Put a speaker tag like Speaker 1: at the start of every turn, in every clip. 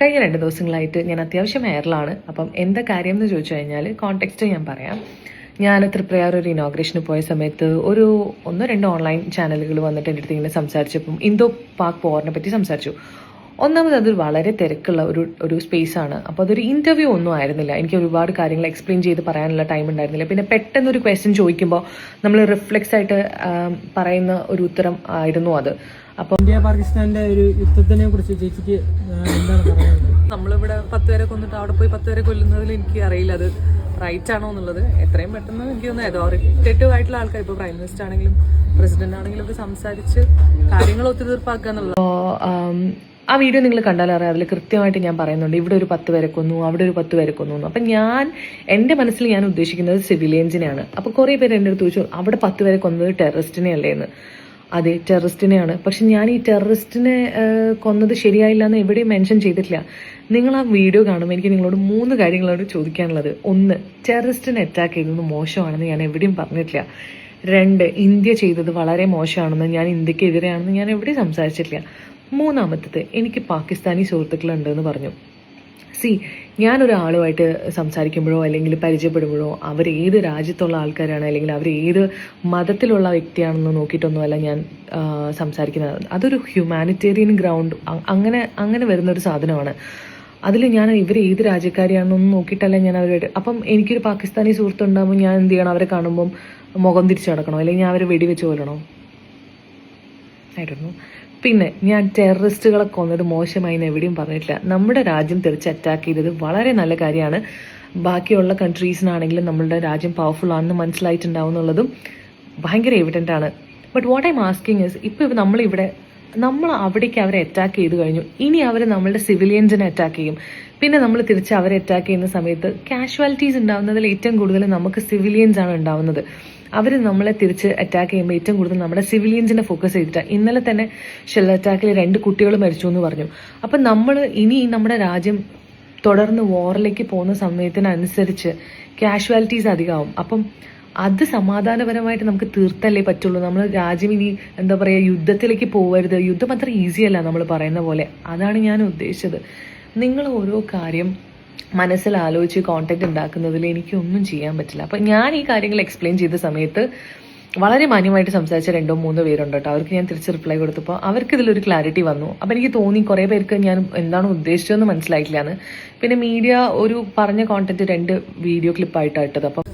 Speaker 1: കഴിഞ്ഞ രണ്ട് ദിവസങ്ങളായിട്ട് ഞാൻ അത്യാവശ്യം എയറിലാണ് അപ്പം എന്താ കാര്യം എന്ന് ചോദിച്ചു കഴിഞ്ഞാൽ കോണ്ടെക്സ്റ്റ് ഞാൻ പറയാം. ഞാൻ തൃപ്രയാർ ഒരു ഇനോഗ്രേഷന് പോയ സമയത്ത് ഒരു ഒന്നോ രണ്ടോ ഓൺലൈൻ ചാനലുകൾ വന്നിട്ട് എന്റെ അടുത്ത് ഇങ്ങനെ സംസാരിച്ചപ്പം ഇന്തോ പാക് പോറിനെ പറ്റി സംസാരിച്ചു. ഒന്നാമത് അതൊരു വളരെ തിരക്കുള്ള ഒരു ഒരു സ്പേസ് ആണ്. അപ്പോൾ അതൊരു ഇന്റർവ്യൂ ഒന്നും ആയിരുന്നില്ല. എനിക്ക് ഒരുപാട് കാര്യങ്ങൾ എക്സ്പ്ലെയിൻ ചെയ്ത് പറയാനുള്ള ടൈം ഉണ്ടായിരുന്നില്ല. പിന്നെ പെട്ടെന്ന് ഒരു ക്വസ്റ്റ്യൻ ചോദിക്കുമ്പോൾ നമ്മൾ റിഫ്ലെക്സ് ആയിട്ട് പറയുന്ന ഒരു ഉത്തരം ആയിരുന്നു അത്. അപ്പോൾ
Speaker 2: ഇന്ത്യ പാകിസ്ഥാന്റെ ഒരു യുദ്ധത്തിനെ കുറിച്ച് ചേച്ചിക്ക് എന്താണ് പറയാനുള്ളത്?
Speaker 3: നമ്മളിവിടെ പത്ത് പേരെ കൊന്നിട്ട് അവിടെ പോയി പത്ത് പേരെ കൊല്ലുന്നതിൽ എനിക്ക് അറിയില്ല. അത് റൈറ്റ് ആണോ എന്നുള്ളത്. എത്രയും പെട്ടെന്ന് എനിക്ക് തോന്നുന്നു അതോറിറ്റേറ്റീവ് ആയിട്ടുള്ള ആൾക്കാർ ഇപ്പോൾ പ്രൈം മിനിസ്റ്റർ ആണെങ്കിലും പ്രസിഡന്റ് ആണെങ്കിലും ഒക്കെ സംസാരിച്ച് കാര്യങ്ങൾ ഒത്തുതീർപ്പാക്കുക എന്നുള്ളത്.
Speaker 1: ആം, വീഡിയോ നിങ്ങൾ കണ്ടാൽ അറിയാം. അതിൽ കൃത്യമായിട്ട് ഞാൻ പറയുന്നുണ്ട്. ഇവിടെ ഒരു പത്ത് പേരെ കൊന്നു അവിടെ ഒരു പത്ത് പേരെ കൊന്നു. അപ്പം ഞാൻ എന്റെ മനസ്സിൽ ഞാൻ ഉദ്ദേശിക്കുന്നത് സിവിലിയൻസിനെയാണ്. അപ്പോൾ കുറേ പേര് എന്റെ അടുത്ത് ചോദിച്ചു അവിടെ പത്ത് പേരെ കൊന്നത് ടെററിസ്റ്റിനെ അല്ലേ എന്ന്. അതെ ടെററിസ്റ്റിനെയാണ്. പക്ഷെ ഞാൻ ഈ ടെററിസ്റ്റിനെ കൊന്നത് ശരിയായില്ല എന്ന് എവിടെയും മെൻഷൻ ചെയ്തിട്ടില്ല. നിങ്ങൾ ആ വീഡിയോ കാണുമ്പോൾ എനിക്ക് നിങ്ങളോട് മൂന്ന് കാര്യങ്ങളോട് ചോദിക്കാനുള്ളത്. ഒന്ന് ടെററിസ്റ്റിനെ അറ്റാക്ക് ചെയ്തത് മോശമാണെന്ന് ഞാൻ എവിടെയും പറഞ്ഞിട്ടില്ല. രണ്ട് ഇന്ത്യ ചെയ്തത് വളരെ മോശമാണെന്ന് ഞാൻ ഇന്ത്യക്കെതിരെയാണെന്ന് ഞാൻ എവിടെയും സംസാരിച്ചിട്ടില്ല. മൂന്നാമത്തത് എനിക്ക് പാകിസ്ഥാനി സുഹൃത്തുക്കളുണ്ടെന്ന് പറഞ്ഞു. സി ഞാനൊരാളുമായിട്ട് സംസാരിക്കുമ്പോഴോ അല്ലെങ്കിൽ പരിചയപ്പെടുമ്പോഴോ അവർ ഏത് രാജ്യത്തുള്ള ആൾക്കാരാണ് അല്ലെങ്കിൽ അവർ ഏത് മതത്തിലുള്ള വ്യക്തിയാണെന്ന് നോക്കിയിട്ടൊന്നുമല്ല ഞാൻ സംസാരിക്കുന്നത്. അതൊരു ഹ്യൂമാനിറ്റേറിയൻ ഗ്രൗണ്ട് അങ്ങനെ അങ്ങനെ വരുന്നൊരു സാധനമാണ്. അതിൽ ഞാൻ ഇവർ ഏത് രാജ്യക്കാരിയാണെന്നൊന്നും നോക്കിയിട്ടല്ല ഞാൻ അവരുടെ അപ്പം എനിക്കൊരു പാകിസ്ഥാനി സുഹൃത്തുണ്ടാകുമ്പോൾ ഞാൻ എന്ത് ചെയ്യണം? അവരെ കാണുമ്പം മുഖം തിരിച്ചു നടക്കണോ? അല്ലെങ്കിൽ ഞാൻ അവരെ വെടിവെച്ച് കൊല്ലണോ? ആയിരുന്നു. പിന്നെ ഞാൻ ടെററിസ്റ്റുകളെ കൊന്നത് മോശമായി എന്ന് എവിടെയും പറഞ്ഞിട്ടില്ല. നമ്മുടെ രാജ്യം തിരിച്ച് അറ്റാക്ക് ചെയ്തത് വളരെ നല്ല കാര്യമാണ്. ബാക്കിയുള്ള കൺട്രീസിനാണെങ്കിലും നമ്മളുടെ രാജ്യം പവർഫുൾ ആണെന്ന് മനസ്സിലായിട്ടുണ്ടാവും എന്നുള്ളതും ഭയങ്കര എവിഡന്റ് ആണ്. But what I'm asking is ഇപ്പോൾ നമ്മളിവിടെ നമ്മൾ അവിടേക്ക് അവരെ അറ്റാക്ക് ചെയ്ത് കഴിഞ്ഞു. ഇനി അവർ നമ്മളുടെ സിവിലിയൻസിനെ അറ്റാക്ക് ചെയ്യും. പിന്നെ നമ്മൾ തിരിച്ച് അവരെ അറ്റാക്ക് ചെയ്യുന്ന സമയത്ത് കാഷ്വാലിറ്റീസ് ഉണ്ടാവുന്നതിൽ ഏറ്റവും കൂടുതൽ നമുക്ക് സിവിലിയൻസ് ആണ് ഉണ്ടാവുന്നത്. അവർ നമ്മളെ തിരിച്ച് അറ്റാക്ക് ചെയ്യുമ്പോൾ ഏറ്റവും കൂടുതൽ നമ്മുടെ സിവിലിയൻസിനെ ഫോക്കസ് ചെയ്തിട്ടാണ് ഇന്നലെ തന്നെ ഷെൽ അറ്റാക്കിൽ രണ്ട് കുട്ടികൾ മരിച്ചു എന്ന് പറഞ്ഞു. അപ്പം നമ്മൾ ഇനി നമ്മുടെ രാജ്യം തുടർന്ന് വാറിലേക്ക് പോകുന്ന സമയത്തിനനുസരിച്ച് കാഷ്വാലിറ്റീസ് അധികമാവും അപ്പം അത് സമാധാനപരമായിട്ട് നമുക്ക് തീർത്തല്ലേ പറ്റുള്ളൂ. നമ്മൾ രാജ്യം ഇനി എന്താ പറയുക യുദ്ധത്തിലേക്ക് പോകരുത് യുദ്ധം അത്ര ഈസിയല്ല നമ്മൾ പറയുന്ന പോലെ. അതാണ് ഞാൻ ഉദ്ദേശിച്ചത്. നിങ്ങൾ ഓരോ കാര്യം മനസ്സിൽ ആലോചിച്ച് കോണ്ടാക്ട് ഉണ്ടാക്കുന്നതിൽ എനിക്കൊന്നും ചെയ്യാൻ പറ്റില്ല. അപ്പം ഞാൻ ഈ കാര്യങ്ങൾ എക്സ്പ്ലെയിൻ ചെയ്ത സമയത്ത് വളരെ മാന്യമായിട്ട് സംസാരിച്ച രണ്ടോ മൂന്നോ പേരുണ്ട് കേട്ടോ. അവർക്ക് ഞാൻ തിരിച്ച് റിപ്ലൈ കൊടുത്തപ്പോൾ അവർക്ക് ഇതിലൊരു ക്ലാരിറ്റി വന്നു. അപ്പം എനിക്ക് തോന്നി കുറേ പേർക്ക് ഞാൻ എന്താണ് ഉദ്ദേശിച്ചതെന്ന് മനസ്സിലായിട്ടില്ല എന്ന് പിന്നെ മീഡിയ ഒരു പറഞ്ഞ കോണ്ടന്റ് രണ്ട് വീഡിയോ ക്ലിപ്പായിട്ടാണ് ഇട്ടത്. അപ്പം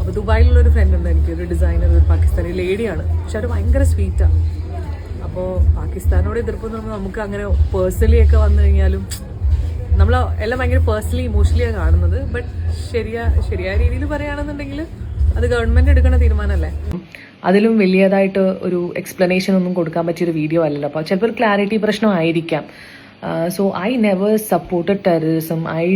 Speaker 3: അപ്പോൾ ദുബായിലുള്ള ഒരു ഫ്രണ്ട് ഉണ്ട് എനിക്ക്. ഒരു ഡിസൈനർ ഒരു പാകിസ്ഥാനി ലേഡിയാണ് പക്ഷെ അവർ ഭയങ്കര സ്വീറ്റാണ് അപ്പോൾ പാകിസ്ഥാനോട് എതിർപ്പെന്ന് പറഞ്ഞാൽ നമുക്ക് അങ്ങനെ പേഴ്സണലി ഒക്കെ വന്നു കഴിഞ്ഞാലും നമ്മൾ എല്ലാം ഭയങ്കര പേഴ്സണലി ഇമോഷണലിയാണ് കാണുന്നത്. ബട്ട് ശരിയാ ശരിയായ രീതിയിൽ പറയുകയാണെന്നുണ്ടെങ്കിൽ അത് ഗവൺമെന്റ് എടുക്കുന്ന തീരുമാനമല്ലേ?
Speaker 1: അതിലും വലിയതായിട്ട് ഒരു എക്സ്പ്ലനേഷൻ ഒന്നും കൊടുക്കാൻ പറ്റിയൊരു വീഡിയോ അല്ലല്ലോ. അപ്പോൾ ചിലപ്പോൾ clarity പ്രശ്നമായിരിക്കാം. So I never supported terrorism I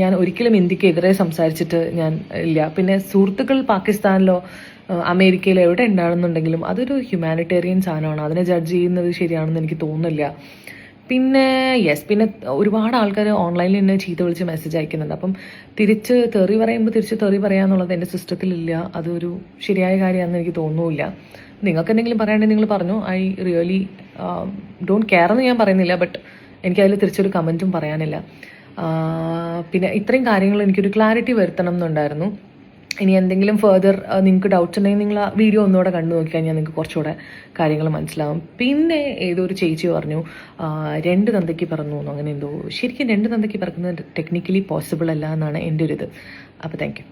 Speaker 1: ഞാൻ ഒരിക്കലും ഇന്ത്യക്കെതിരെ സംസാരിച്ചിട്ട് ഞാൻ ഇല്ല. പിന്നെ സുഹൃത്തുക്കൾ പാകിസ്ഥാനിലോ അമേരിക്കയിലോ എവിടെ ഉണ്ടാണെന്നുണ്ടെങ്കിലും അതൊരു ഹ്യൂമാനിറ്റേറിയൻ സാധനമാണ്. അതിനെ ജഡ്ജ് ചെയ്യുന്നത് ശരിയാണെന്ന് എനിക്ക് തോന്നുന്നില്ല. പിന്നെ യെസ് പിന്നെ ഒരുപാട് ആൾക്കാർ ഓൺലൈനിൽ എന്നെ ചീത്ത വിളിച്ച് മെസ്സേജ് അയക്കുന്നുണ്ട്. അപ്പം തിരിച്ച് തെറി പറയുമ്പോൾ തിരിച്ച് തെറി പറയാന്നുള്ളത് എന്റെ സിസ്റ്റത്തിലില്ല. അതൊരു ശരിയായ കാര്യമാണെന്ന് എനിക്ക് തോന്നുന്നില്ല. നിങ്ങൾക്ക് എന്തെങ്കിലും പറയുകയാണെങ്കിൽ നിങ്ങൾ പറഞ്ഞു. ഐ റിയലി ഡോണ്ട് കെയർ എന്ന് ഞാൻ പറയുന്നില്ല ബട്ട് എനിക്കതിൽ തിരിച്ചൊരു കമന്റും പറയാനില്ല. പിന്നെ ഇത്രയും കാര്യങ്ങൾ എനിക്കൊരു ക്ലാരിറ്റി വരുത്തണം എന്നുണ്ടായിരുന്നു. ഇനി എന്തെങ്കിലും ഫെർദർ നിങ്ങൾക്ക് ഡൗട്ട്സ് ഉണ്ടെങ്കിൽ നിങ്ങൾ ആ വീഡിയോ ഒന്നുകൂടെ കണ്ടു നോക്കിക്കഴിഞ്ഞാൽ നിങ്ങൾക്ക് കുറച്ചുകൂടെ കാര്യങ്ങൾ മനസ്സിലാവും. പിന്നെ ഏതോ ഒരു ചേച്ചി പറഞ്ഞു രണ്ട് തന്തയ്ക്ക് പറന്നു അങ്ങനെ എന്തോ. ശരിക്കും രണ്ട് തന്തയ്ക്ക് പറക്കുന്നത് ടെക്നിക്കലി പോസിബിൾ അല്ല എന്നാണ് എന്റെ ഒരു ഇത് അപ്പോൾ താങ്ക് യു